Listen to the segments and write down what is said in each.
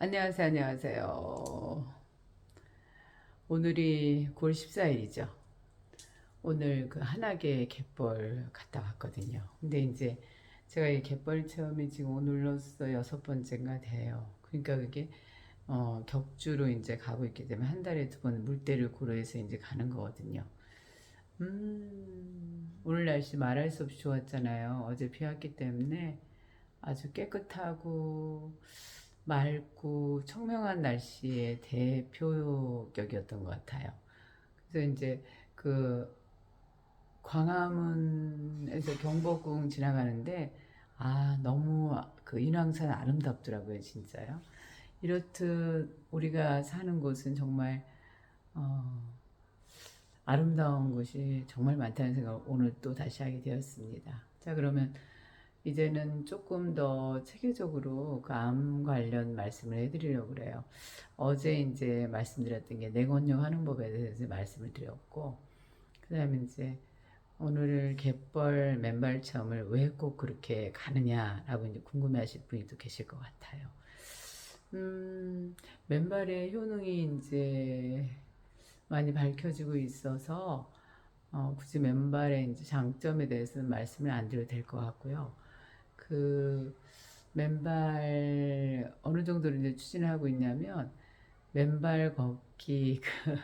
안녕하세요, 안녕하세요. 오늘이 9월 14일이죠. 오늘 그 한학의 갯벌 갔다 왔거든요. 근데 이제 제가 이 갯벌 체험이 지금 오늘로써 여섯 번째가 돼요. 그러니까 그게 어, 격주로 이제 가고 있기 때문에 한 달에 두 번 물때를 고려해서 이제 가는 거거든요. 음, 오늘 날씨 말할 수 없이 좋았잖아요. 어제 비 왔기 때문에 아주 깨끗하고 맑고 청명한 날씨의 대표격이었던 것 같아요. 그래서 이제 그 광화문에서 경복궁 지나가는데 아 너무 그 인왕산 아름답더라고요 진짜요. 이렇듯 우리가 사는 곳은 정말 어, 아름다운 곳이 정말 많다는 생각을 오늘 또 다시 하게 되었습니다. 자 그러면 이제는 조금 더 체계적으로 그 암 관련 말씀을 해드리려고 그래요. 어제 이제 말씀드렸던 게 냉온용 하는 법에 대해서 말씀을 드렸고, 그 다음에 이제 오늘 갯벌 맨발 체험을 왜 꼭 그렇게 가느냐라고 이제 궁금해 하실 분이 또 계실 것 같아요. 음, 맨발의 효능이 이제 많이 밝혀지고 있어서, 어, 굳이 맨발의 이제 장점에 대해서는 말씀을 안 드려도 될 것 같고요. 그 맨발 어느 정도로 이제 추진을 하고 있냐면 맨발 걷기 그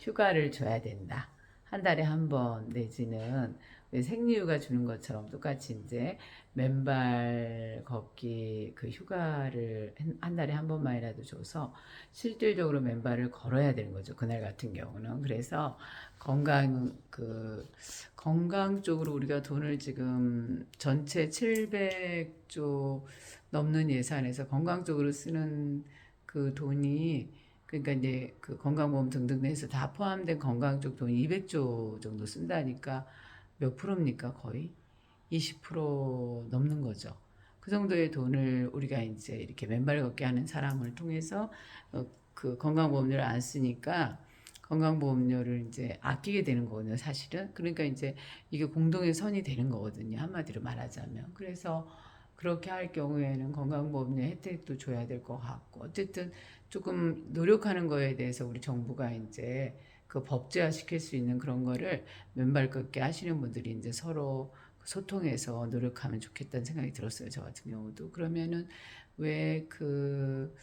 휴가를 줘야 된다. 한 달에 한 번 내지는 왜 생리휴가 주는 것처럼 똑같이 이제 맨발 걷기 그 휴가를 한- 한 달에 한 번만이라도 줘서 실질적으로 맨발을 걸어야 되는 거죠. 그날 같은 경우는. 그래서 건강 그 건강 쪽으로 우리가 돈을 지금 전체 700조 넘는 예산에서 건강 쪽으로 쓰는 그 돈이 그러니까 이제 그 건강보험 등등 해서 다 포함된 건강 쪽 돈이 200조 정도 쓴다니까 몇 프로입니까? 거의 20% 넘는 거죠. 그 정도의 돈을 우리가 이제 이렇게 맨발 걷기 하는 사람을 통해서 어, 그 건강보험료를 안 쓰니까 건강보험료를 이제 아끼게 되는 거거든요, 사실은. 그러니까 이제 이게 공동의 선이 되는 거거든요, 한마디로 말하자면. 그래서 그렇게 할 경우에는 건강보험료 혜택도 줘야 될 것 같고, 어쨌든 조금 노력하는 거에 대해서 우리 정부가 이제 그 법제화 시킬 수 있는 그런 거를 맨발 걷기 하시는 분들이 이제 서로 소통해서 노력하면 좋겠다는 생각이 들었어요, 저 같은 경우도. 그러면은 왜 그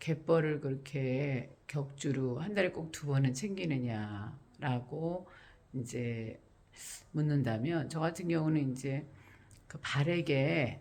갯벌을 그렇게 격주로 한 달에 꼭 두 번은 챙기느냐라고 이제 묻는다면 저 같은 경우는 이제 그 발에게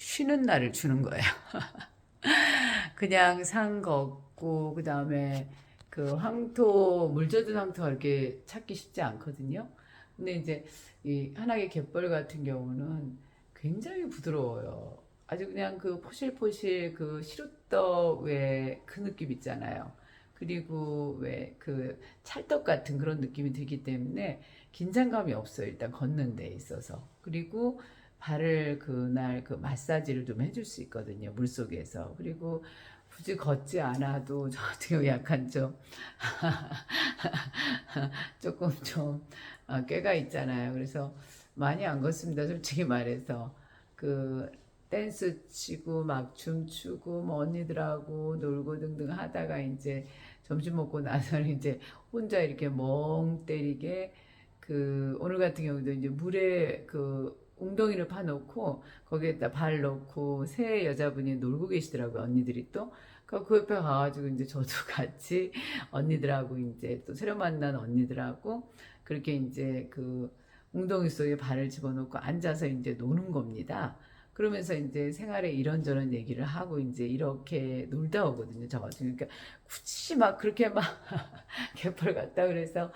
쉬는 날을 주는 거예요. 그냥 산 걷고 그 다음에 그 황토 물 젖은 황토가 이렇게 찾기 쉽지 않거든요. 근데 이제 이 한학의 갯벌 같은 경우는 굉장히 부드러워요. 아주 그냥 그 포실포실 그 시루떡 왜 그 느낌 있잖아요. 그리고 왜 그 찰떡 같은 그런 느낌이 들기 때문에 긴장감이 없어요. 일단 걷는 데 있어서. 그리고 발을 그날 그 마사지를 좀 해줄 수 있거든요. 물 속에서. 그리고 굳이 걷지 않아도 저 같은 경우 약간 좀 조금 좀 아, 꾀가 있잖아요. 그래서 많이 안 걷습니다. 솔직히 말해서 그 댄스 치고 막 춤추고 뭐 언니들하고 놀고 등등 하다가 이제 점심 먹고 나서는 이제 혼자 이렇게 멍 때리게 그 오늘 같은 경우도 이제 물에 그 웅덩이를 파놓고 거기에다 발 넣고 새 여자분이 놀고 계시더라고요 언니들이 또. 그그 옆에 가가지고 이제 저도 같이 언니들하고 이제 또 새로 만난 언니들하고 그렇게 이제 그 웅덩이 속에 발을 집어넣고 앉아서 이제 노는 겁니다. 그러면서 이제 생활에 이런저런 얘기를 하고 이제 이렇게 놀다 오거든요. 저 같은. 그러니까 굳이 막 그렇게 막 갯벌 갔다 그래서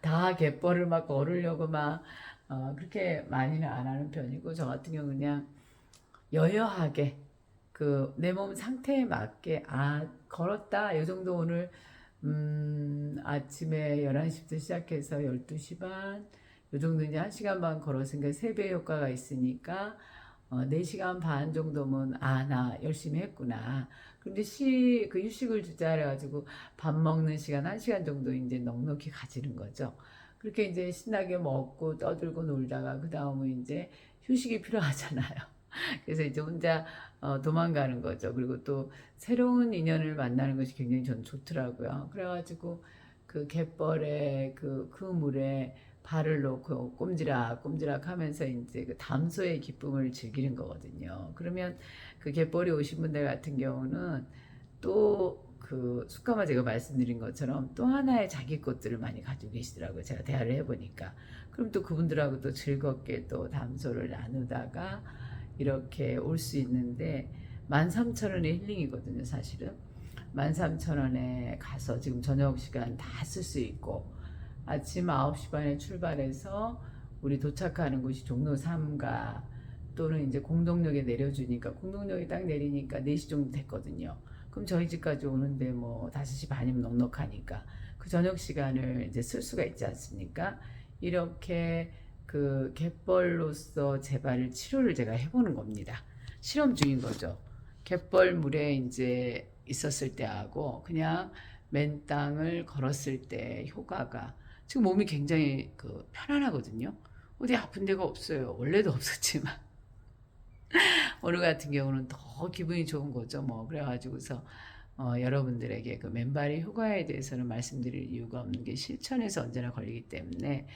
다 갯벌을 막 걸으려고 막 어, 그렇게 많이는 안 하는 편이고 저 같은 경우 그냥 여여하게 그 내 몸 상태에 맞게 아 걸었다 이 정도 오늘 음, 아침에 11시부터 시작해서 12시 반, 요 정도 이제 1시간 반 걸었으니까 3배 효과가 있으니까, 어, 4시간 반 정도면, 아, 나 열심히 했구나. 근데 시, 그 휴식을 주자 해가지고 밥 먹는 시간 1시간 정도 이제 넉넉히 가지는 거죠. 그렇게 이제 신나게 먹고 떠들고 놀다가 그 다음은 이제 휴식이 필요하잖아요. 그래서 이제 혼자 어, 도망가는 거죠. 그리고 또 새로운 인연을 만나는 것이 굉장히 전 좋더라고요. 그래가지고 그 갯벌에 그, 그 물에 발을 놓고 꼼지락 꼼지락 하면서 이제 그 담소의 기쁨을 즐기는 거거든요. 그러면 그 갯벌에 오신 분들 같은 경우는 또 그 숙가마 제가 말씀드린 것처럼 또 하나의 자기 것들을 많이 가지고 계시더라고요. 제가 대화를 해보니까. 그럼 또 그분들하고 또 즐겁게 또 담소를 나누다가 이렇게 올 수 있는데 13,000원의 힐링이거든요, 사실은. 13,000원에 가서 지금 저녁 시간 다 쓸 수 있고 아침 9시 반에 출발해서 우리 도착하는 곳이 종로 3가 또는 이제 공동역에 내려주니까 공동역에 딱 내리니까 4시 정도 됐거든요. 그럼 저희 집까지 오는데 뭐 5시 반이면 넉넉하니까 그 저녁 시간을 이제 쓸 수가 있지 않습니까? 이렇게 그 갯벌로서 재발을 치료를 제가 해보는 겁니다. 실험 중인 거죠. 갯벌 물에 이제 있었을 때하고 그냥 맨 땅을 걸었을 때 효과가 지금 몸이 굉장히 그 편안하거든요. 어디 아픈 데가 없어요. 원래도 없었지만 오늘 같은 경우는 더 기분이 좋은 거죠. 뭐 그래가지고서 어, 여러분들에게 그 맨발의 효과에 대해서는 말씀드릴 이유가 없는 게 실천에서 언제나 걸리기 때문에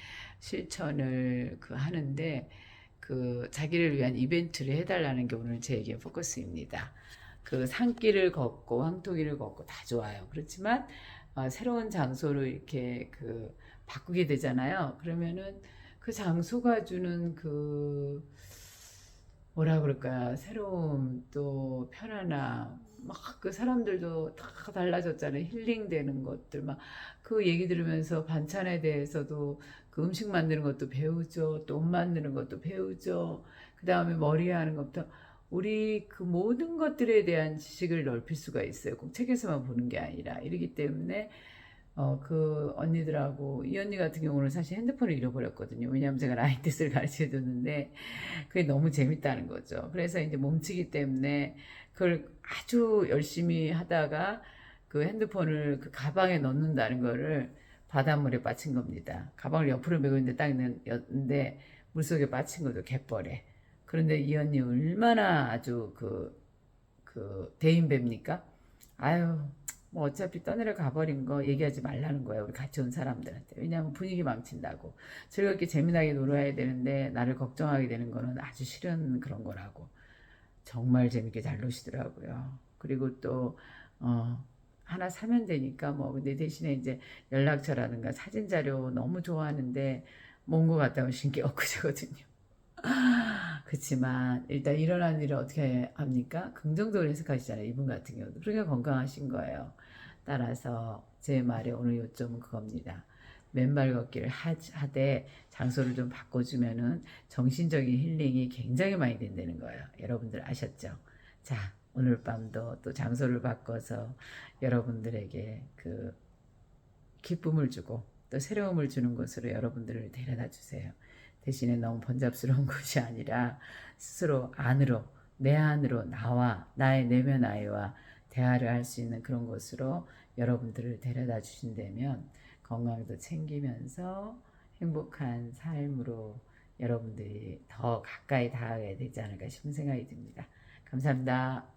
실천을 그 하는데 그 자기를 위한 이벤트를 해달라는 게 오늘 제 얘기의 포커스입니다. 그 산길을 걷고 황토길을 걷고 다 좋아요. 그렇지만 어, 새로운 장소로 이렇게 그 바꾸게 되잖아요. 그러면은 그 장소가 주는 그 뭐라 그럴까 새로움 또 편안함 막 그 사람들도 다 달라졌잖아요. 힐링되는 것들 막 그 얘기 들으면서 반찬에 대해서도 그 음식 만드는 것도 배우죠. 또 옷 만드는 것도 배우죠. 그 다음에 머리 하는 것부터 우리 그 모든 것들에 대한 지식을 넓힐 수가 있어요 꼭 책에서만 보는 게 아니라 이러기 때문에 어, 그 언니들하고 이 언니 같은 경우는 사실 핸드폰을 잃어버렸거든요. 왜냐하면 제가 라인 댄스를 가르쳐 줬는데 그게 너무 재밌다는 거죠. 그래서 이제 몸치기 때문에 그걸 아주 열심히 하다가 그 핸드폰을 그 가방에 넣는다는 거를 바닷물에 빠친 겁니다. 가방을 옆으로 메고 있는데 딱 있는데 물속에 빠친 거죠. 갯벌에. 그런데 이 언니 얼마나 아주 그, 그 대인배입니까? 아유, 뭐 어차피 떠내려 가버린 거 얘기하지 말라는 거예요. 우리 같이 온 사람들한테. 왜냐하면 분위기 망친다고. 즐겁게 재미나게 놀아야 되는데 나를 걱정하게 되는 거는 아주 싫은 그런 거라고. 정말 재밌게 잘 노시더라고요. 그리고 또, 어, 하나 사면 되니까 뭐, 근데 대신에 이제 연락처라든가 사진 자료 너무 좋아하는데, 몽고 갔다 오신 게 엊그제거든요. 그렇지만 일단 일어난 일을 어떻게 합니까? 긍정적으로 해석하시잖아요. 이분 같은 경우도. 그러니까 건강하신 거예요. 따라서 제 말의 오늘 요점은 그겁니다. 맨발 걷기를 하, 하되 장소를 좀 바꿔주면은 정신적인 힐링이 굉장히 많이 된다는 거예요. 여러분들 아셨죠? 자, 오늘 밤도 또 장소를 바꿔서 여러분들에게 그 기쁨을 주고 또 새로움을 주는 곳으로 여러분들을 데려다 주세요. 대신에 너무 번잡스러운 곳이 아니라 스스로 안으로 내 안으로 나와 나의 내면 아이와 대화를 할 수 있는 그런 곳으로 여러분들을 데려다 주신다면 건강도 챙기면서 행복한 삶으로 여러분들이 더 가까이 닿아야 되지 않을까 싶은 생각이 듭니다. 감사합니다.